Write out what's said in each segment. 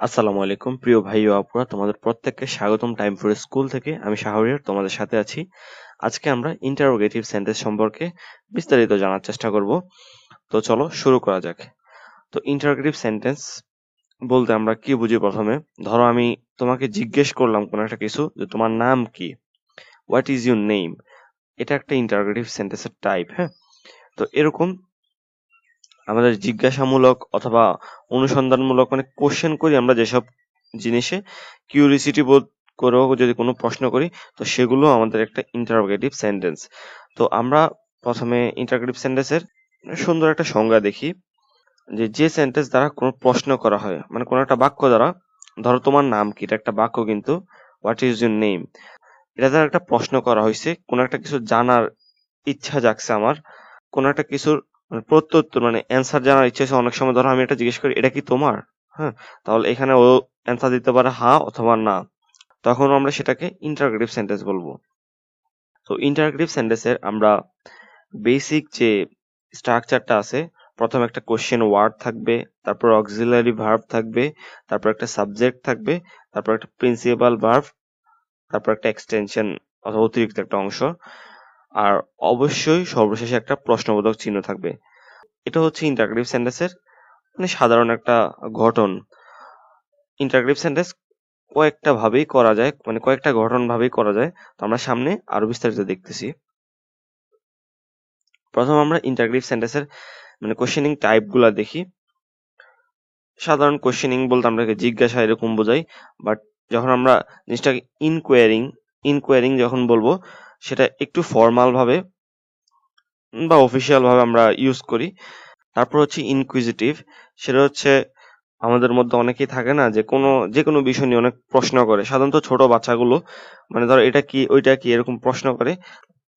আসসালামু আলাইকুম, প্রিয় ভাই ও আপুরা, তোমাদের প্রত্যেককে স্বাগতম টাইম ফর স্কুল থেকে। আমি শাহরিয়ার, তোমাদের সাথে আছি। আজকে আমরা ইন্টারোগেটিভ সেন্টেন্স সম্পর্কে বিস্তারিত জানার চেষ্টা করব। তো চলো শুরু করা যাক। তো ইন্টারোগেটিভ সেন্টেন্স বলতে আমরা কি বুঝি প্রথমে? ধরো আমি তোমাকে জিজ্ঞেস করলাম কোনো একটা কিছু, যে তোমার নাম কি? হোয়াট ইজ ইউর নেম এটা একটা ইন্টারোগেটিভ সেন্টেন্সের টাইপ হ্যাঁ? তো এরকম আমাদের জিজ্ঞাসামূলক অথবা অনুসন্ধানমূলক মানে কোশ্চেন করি আমরা যেসব জিনিসে কিউরিসিটি বোধ করেও যদি কোনো প্রশ্ন করি, তো সেগুলো আমাদের একটা ইন্টারোগেটিভ সেন্টেন্স তো আমরা প্রথমে ইন্টারোগেটিভ সেন্টেন্সের সুন্দর একটা সংজ্ঞা দেখি, যে যে সেন্টেন্স দ্বারা কোনো প্রশ্ন করা হয় মানে কোনো একটা বাক্য দ্বারা, ধরো তোমার নাম কি, এটা একটা বাক্য কিন্তু হোয়াট ইজ ইউর নেম এটা দ্বারা একটা প্রশ্ন করা হয়েছে কোনো একটা কিছু জানার ইচ্ছা জাগছে আমার, কোনো একটা কিছুর মানে প্রত্যুত্তর মানে অ্যান্সার জানার ইচ্ছে আছে অনেক সময়। ধরো আমি এটা জিজ্ঞেস করি, এটা কি তোমার? হ্যাঁ তাহলে এখানে ও অ্যান্সার দিতে পারে হ্যাঁ অথবা না। তখন আমরা সেটাকে ইন্টারগ্রেটিভ সেন্টেন্স বলব। তো ইন্টারগ্রেটিভ সেন্টেন্সের আমরা বেসিক যে স্ট্রাকচারটা আছে, প্রথম একটা কোশ্চেন ওয়ার্ড থাকবে, তারপর অক্সিলারি ভার্ব থাকবে, তারপর একটা সাবজেক্ট থাকবে, তারপর একটা প্রিন্সিপাল ভার্ব তারপর একটা এক্সটেনশন অথবা অতিরিক্ত একটা অংশ, আর অবশ্যই সর্বশেষে একটা প্রশ্নবোধক চিহ্ন থাকবে। এটা হচ্ছে ইন্টারগ্রেটিভ সেন্টেন্সের মানে সাধারণ একটা ঘটন ইন্টারগ্রেটিভ সেন্টেন্স কয়েকটা ভাবেই করা যায় মানে কয়েকটা ঘটন ভাবেই করা যায়। তো আমরা সামনে আরও বিস্তারিত দেখতেছি। প্রথম আমরা ইন্টারগ্রেটিভ সেন্টেন্সের মানে কোশ্চেনিং টাইপগুলা দেখি। সাধারণ কোশ্চেনিং বলতে আমরা জিজ্ঞাসা এরকম বোঝাই বাট যখন আমরা জিনিসটাকে ইনকোয়ারিং ইনকোয়ারিং যখন বলব, সেটা একটু ফর্মাল ভাবে বা অফিসিয়াল ভাবে আমরা ইউজ করি। তারপর হচ্ছে ইনকুইজিটিভ সেটা হচ্ছে আমাদের মধ্যে অনেকেই থাকে না যে কোনো যে কোনো বিষয় নিয়ে অনেক প্রশ্ন করে। সাধারণত ছোট বাচ্চাগুলো মানে ধরো এটা কি, ওইটা কি, এরকম প্রশ্ন করে।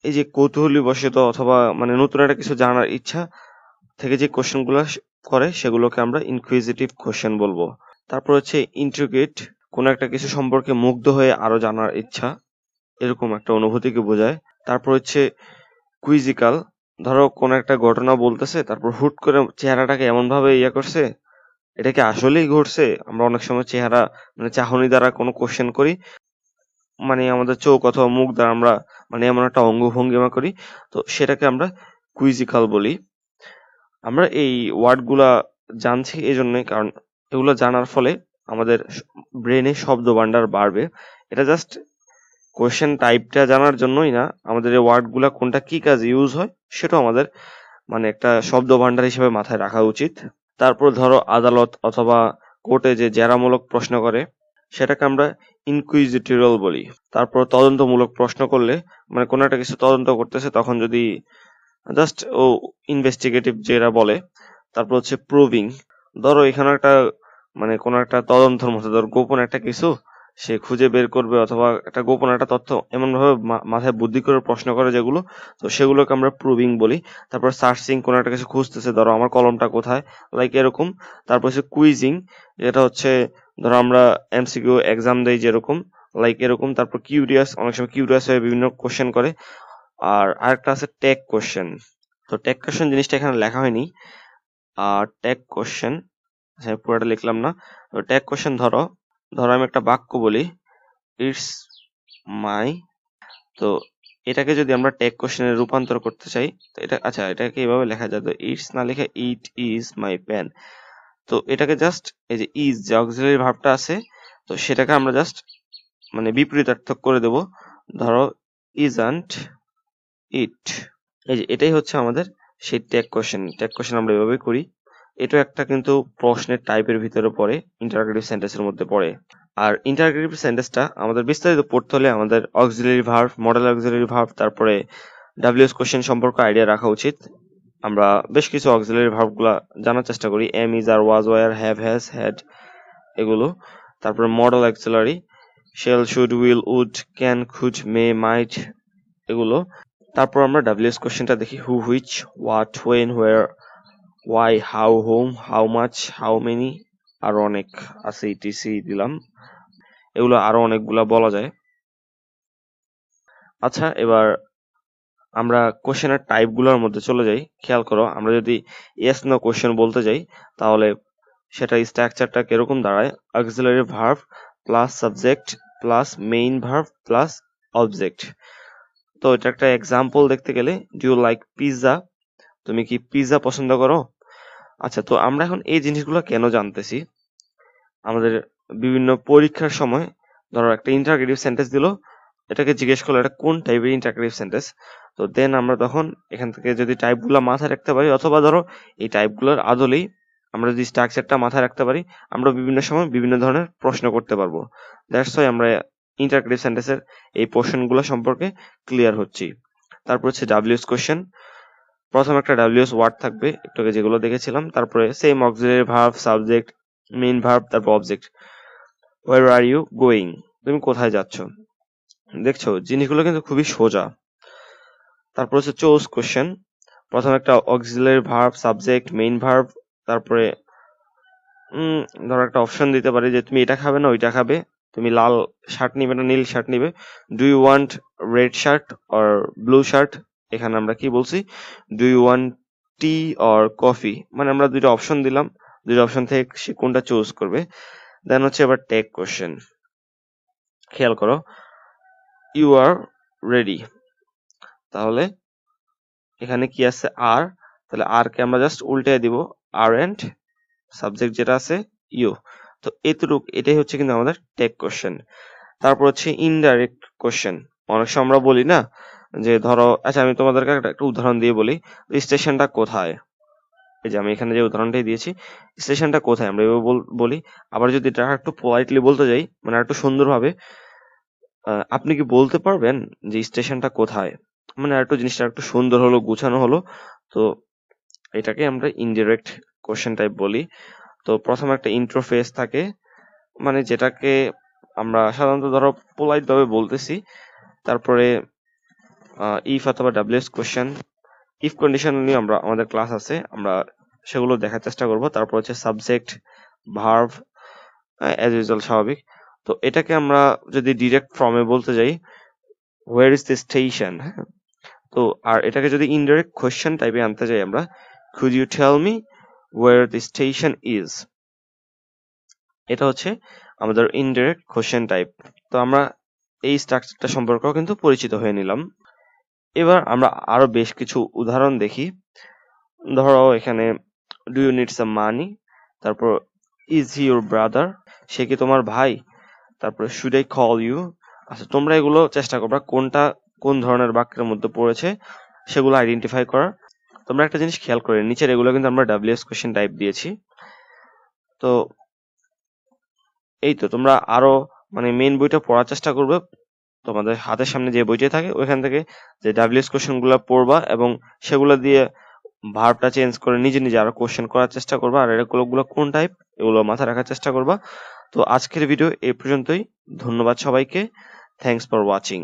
এই যে কৌতূহলী বসত অথবা মানে নতুন একটা কিছু জানার ইচ্ছা থেকে যে কোশ্চেনগুলো করে, সেগুলোকে আমরা ইনকুইজিটিভ কোশ্চেন বলব। তারপর হচ্ছে ইন্ট্রিগেট কোনো একটা কিছু সম্পর্কে মুগ্ধ হয়ে আরও জানার ইচ্ছা, এরকম একটা অনুভূতিকে বোঝায়। তারপর হচ্ছে কুইজিক্যাল ধরো কোন একটা ঘটনা বলতেছে, তারপর হুট করে চেহারাটাকে এমন ভাবে ইয়ে করছে, এটা কি আসলেই ঘটছে? আমরা অনেক সময় চেহারা মানে চাহনি দ্বারা কোনো কোশ্চেন করি মানে আমাদের চোখ অথবা মুখ দ্বারা আমরা মানে এমন একটা অঙ্গভঙ্গিমা করি, তো সেটাকে আমরা কুইজিক্যাল বলি। আমরা এই ওয়ার্ডগুলা জানছি এই জন্যই কারণ এগুলো জানার ফলে আমাদের ব্রেনে শব্দ ভান্ডার বাড়বে। এটা জাস্ট কোয়েশ্চেন টাইপটা জানার জন্যই না, আমাদের এই ওয়ার্ডগুলা কোনটা কি কাজে ইউজ হয়, সেটাও আমাদের মানে একটা শব্দ ভান্ডার হিসেবে মাথায় রাখা উচিত। তারপর ধরো আদালত অথবা কোর্টে যে জেরামূলক প্রশ্ন করে, সেটাকে আমরা ইনকুইজিটোরিয়াল বলি। তারপর তদন্তমূলক প্রশ্ন করলে মানে কোনো একটা কিছু তদন্ত করতেছে, তখন যদি জাস্ট ও ইনভেস্টিগেটিভ যেটা বলে, তারপর হচ্ছে প্রুভিং ধরো এখানে একটা মানে কোনো একটা তদন্তর মতো, ধর গোপন একটা কিছু সে খুঁজে বের করবে অথবা একটা গোপন একটা তথ্য এমন এমনভাবে মাথায় বুদ্ধি করে প্রশ্ন করে যেগুলো, তো সেগুলোকে আমরা প্রুভিং বলি। তারপর সার্চিং কোনো একটা কিছু খুঁজতেছে, ধরো আমার কলমটা কোথায়? লাইক এরকম। তারপর হচ্ছে কুইজিং যেটা হচ্ছে, ধরো আমরা এমসিকিউ এক্সাম দেই যেরকম লাইক এরকম। তারপর কিউরিয়াস অনেক সময় কিউরিয়াস হয়ে বিভিন্ন কোশ্চেন করে। আর আরেকটা আছে টেক কোশ্চেন তো টেক কোশ্চেন জিনিসটা এখানে লেখা হয়নি। আর টেক কোশ্চেন পুরোটা লিখলাম না। তো টেক কোশ্চেন ধরো ধরো আমি একটা বাক্য বলি ইটস মাই তো এটাকে যদি আমরা টেক কোশ্চেনে রূপান্তর করতে চাই, তো এটা আচ্ছা এটাকে এভাবে লেখা যায়, তো ইটস না লিখে ইট ইজ মাই পেন তো এটাকে জাস্ট এই যে ইজ যে অক্সিলারি ভার্বটা আছে, তো সেটাকে আমরা জাস্ট মানে বিপরীতার্থক করে দেব, ধরো ইজন্ট ইট এই যে এটাই হচ্ছে আমাদের সেই ট্যাগ কোশ্চেন ট্যাগ কোশ্চেন আমরা এভাবে করি। এটা একটা কিন্তু প্রশ্নের টাইপের ভিতরে পড়ে ইন্টারগ্রেটিভ সেন্টেন্সের মধ্যে পড়ে। আর ইন্টারগ্রেটিভ সেন্টেন্সটা আমাদের বিস্তারিত পড়তে হলে আমাদের auxiliary verb modal auxiliary verb তারপরে ডাব্লিউএস কোশ্চেন সম্পর্কে আইডিয়া রাখা উচিত। আমরা বেশ কিছু অক্সিলারি ভার্ভগুলা জানার চেষ্টা করি। Am is are was were have has had এগুলো। তারপরে modal auxiliary shall should will would can could may might এগুলো। তারপর আমরা ডাব্লিউএস কোশ্চেনটা দেখি who which what when where why how whom how much how many আরও অনেক আছে ইটিসি দিলাম। এগুলো আরও অনেকগুলা বলা যায়। আচ্ছা এবার আমরা কোশ্চেনের টাইপগুলোর মধ্যে চলে যাই। খেয়াল করো, আমরা যদি ইয়েস নো কোশ্চেন বলতে যাই, তাহলে সেটা স্ট্রাকচারটা কীরকম দাঁড়ায়? Auxiliary verb plus subject plus main verb plus object তো এটা একটা এক্সাম্পল দেখতে গেলে ডু ইউ লাইক পিৎজা তুমি কি পিৎজা পছন্দ করো? আচ্ছা তো আমরা এখন এই জিনিসগুলো কেন জানতেছি? আমাদের বিভিন্ন পরীক্ষার সময় ধরো একটা ইন্টারগ্রেটিভ সেন্টেন্স দিল, এটাকে জিজ্ঞেস করল এটা কোন টাইপের ইন্টারগ্রেটিভ সেন্টেন্স তো দেন আমরা তখন এখান থেকে যদি টাইপগুলো মাথায় রাখতে পারি, অথবা ধরো এই টাইপগুলোর আদলেই আমরা যদি স্ট্রাকচারটা মাথায় রাখতে পারি, আমরা বিভিন্ন সময় বিভিন্ন ধরনের প্রশ্ন করতে পারব। দ্যাটস ওয়াই আমরা ইন্টারগ্রেটিভ সেন্টেন্সের এই পোর্শনগুলো সম্পর্কে ক্লিয়ার হচ্ছি। তারপর হচ্ছে ডাব্লিউএস কোশ্চেন প্রথম একটা ডাব্লিউএস ওয়ার্ড থাকবে একটু আগে যেগুলো দেখেছিলাম, তারপরে same auxiliary verb subject main verb তারপর object where are you going তুমি কোথায় যাচ্ছ? দেখছ, জিনিসগুলো কিন্তু খুবই সোজা। তারপর হচ্ছে চোজ কোশ্চেন প্রথম একটা auxiliary verb subject main verb তারপরে ধরো একটা অপশন দিতে পারি যে তুমি এটা খাবে না, ওইটা খাবে। তুমি লাল শার্ট নিবে না, নীল শার্ট নিবে। Do you want red shirt or blue shirt এখানে আমরা কি বলছি? Do you want tea or coffee মানে আমরা দুইটা অপশন দিলাম। দুইটা অপশন থেকে সে কোনটা চুজ করবে? দেন হচ্ছে এবার টেক কোশ্চেন খেয়াল করো। ইউ আর রেডি তাহলে এখানে কি আছে? আর তাহলে আর কে আমরা জাস্ট উল্টে দিব। আর এন্ড সাবজেক্ট যেটা আছে ইউ তো এতটুক, এটাই হচ্ছে কিন্তু আমাদের টেক কোশ্চেন তারপর হচ্ছে ইনডাইরেক্ট কোশ্চেন অনেক সময় আমরা বলি না যে ধরো আচ্ছা আমি তোমাদেরকে একটা উদাহরণ দিয়ে বলি। স্টেশনটা কোথায়? এই যে আমি এখানে যে উদাহরণটাই দিয়েছি, স্টেশনটা কোথায়? আমরা এভাবে বলি আবার যদি এটা একটু পোলাইটলি বলতে যাই মানে একটু সুন্দরভাবে আপনি কি বলতে পারবেন যে স্টেশনটা কোথায়? মানে একটু জিনিসটা একটু সুন্দর হলো, গুছানো হলো। তো এটাকে আমরা ইনডিরেক্ট কোশ্চেন টাইপ বলি। তো প্রথম একটা ইন্টারফেস থাকে মানে যেটাকে আমরা সাধারণত ধরো পোলাইট ভাবে বলতেছি। তারপরে ইফ অথবা ডাব্লিউএস কোশ্চেন ইফ কন্ডিশন নিয়ে আমরা, আমাদের ক্লাস আছে, আমরা সেগুলো দেখার চেষ্টা করব। তারপর হচ্ছে সাবজেক্ট ভার্ভ অ্যাজ ইউজুয়াল স্বাভাবিক। তো এটাকে আমরা যদি ডিরেক্ট ফর্মে বলতে যাই ওয়ার ইজ দ্য স্টেশন তো আর এটাকে যদি ইনডাইরেক্ট কোয়েশ্চেন টাইপে আনতে যাই আমরা could you tell me where the station is এটা হচ্ছে আমাদের ইনডাইরেক্ট কোয়েশ্চেন টাইপ তো আমরা এই স্ট্রাকচারটা সম্পর্কেও কিন্তু পরিচিত হয়ে নিলাম। এবার আমরা আরও বেশ কিছু উদাহরণ দেখি। ধরো এখানে do you need some money তারপর ইজ হি ইউর ব্রাদার সে কি তোমার ভাই? তারপরে শুড আই কল ইউ আচ্ছা তোমরা এগুলো চেষ্টা করবা, কোনটা কোন ধরনের বাক্যের মধ্যে পড়েছে সেগুলো আইডেন্টিফাই করার। তোমরা একটা জিনিস খেয়াল করে নিচের এগুলো কিন্তু আমরা ডাব্লিউএস কোশ্চেন টাইপ দিয়েছি। তো, এই তো, তোমরা আরও মানে মেইন বইটা পড়ার চেষ্টা করবে। তোমাদের হাতের সামনে যে বইটি থাকে, ওইখান থেকে যে ডাব্লিউএস কোশ্চেনগুলো পড়বা এবং সেগুলো দিয়ে ভার্বটা চেঞ্জ করে নিজে নিজে আরও কোশ্চেন করার চেষ্টা করবা। আর এগুলো গুলো কোন টাইপ এগুলো মাথায় রাখার চেষ্টা করবা। তো আজকের ভিডিও এই পর্যন্তই। ধন্যবাদ সবাইকে। Thanks for watching